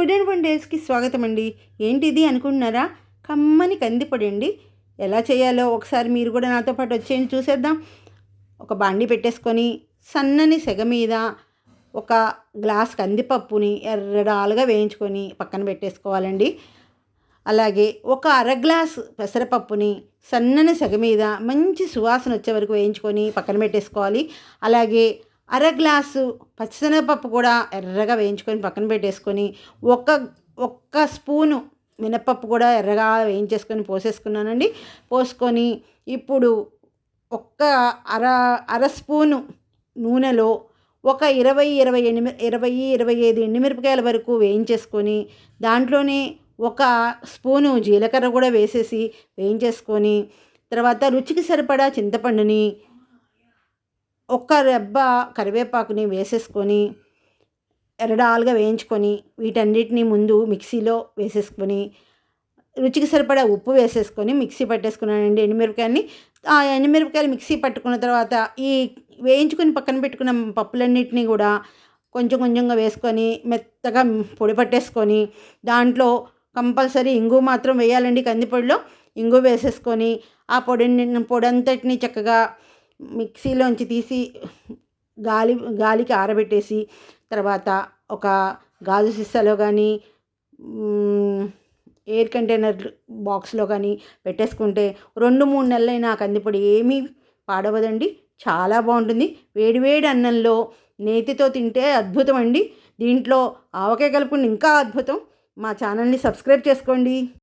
Food and one డేస్కి స్వాగతం అండి ఏంటిది అనుకుంటున్నారా? కమ్మని కందిపొడి అండి ఎలా చేయాలో ఒకసారి మీరు కూడా నాతో పాటు వచ్చేయండి చూసేద్దాం. ఒక బాండి పెట్టేసుకొని సన్నని సెగ మీద ఒక గ్లాస్ కందిపప్పుని ఎర్రడాలుగా వేయించుకొని పక్కన పెట్టేసుకోవాలండి. అలాగే ఒక అర గ్లాస్ పెసరపప్పుని సన్నని సెగ మీద మంచి సువాసన వచ్చే వరకు వేయించుకొని పక్కన పెట్టేసుకోవాలి. అలాగే అర గ్లాసు పచ్చిశనగపప్పు కూడా ఎర్రగా వేయించుకొని పక్కన పెట్టేసుకొని ఒక ఒక్క స్పూను మినపప్పు కూడా ఎర్రగా వేయించేసుకొని పోసేసుకున్నానండి. పోసుకొని ఇప్పుడు ఒక్క అర అర స్పూను నూనెలో ఒక ఇరవై ఇరవై ఎనిమి ఇరవై ఇరవై ఐదు ఎండుమిరపకాయల వరకు వేయించేసుకొని దాంట్లోనే ఒక స్పూను జీలకర్ర కూడా వేసేసి వేయించేసుకొని తర్వాత రుచికి సరిపడా చింతపండుని ఒక్క రెబ్బ కరివేపాకుని వేసేసుకొని ఎరడాలుగా వేయించుకొని వీటన్నిటిని ముందు మిక్సీలో వేసేసుకొని రుచికి సరిపడా ఉప్పు వేసేసుకొని మిక్సీ పట్టేసుకున్నానండి. ఎండుమిరపకాయని ఆ ఎండుమిరపకాయలు మిక్సీ పట్టుకున్న తర్వాత ఈ వేయించుకొని పక్కన పెట్టుకున్న పప్పులన్నిటిని కూడా కొంచెం కొంచెంగా వేసుకొని మెత్తగా పొడి పట్టేసుకొని దాంట్లో కంపల్సరీ ఇంగు మాత్రం వేయాలండి కందిపొడిలో. ఇంగు వేసేసుకొని ఆ పొడిని పొడంతటిని చక్కగా మిక్సీలోంచి తీసి గాలి గాలికి ఆరబెట్టేసి తర్వాత ఒక గాజు సిస్సాలో కానీ ఎయిర్ కంటైనర్ బాక్స్లో కానీ పెట్టేసుకుంటే రెండు మూడు నెలలైనా కందిపొడి ఏమీ పాడవదండి. చాలా బాగుంటుంది. వేడివేడి అన్నంలో నేతితో తింటే అద్భుతం అండి. దీంట్లో ఆవకాయ కలుపుకుని ఇంకా అద్భుతం. మా ఛానల్ని సబ్స్క్రైబ్ చేసుకోండి.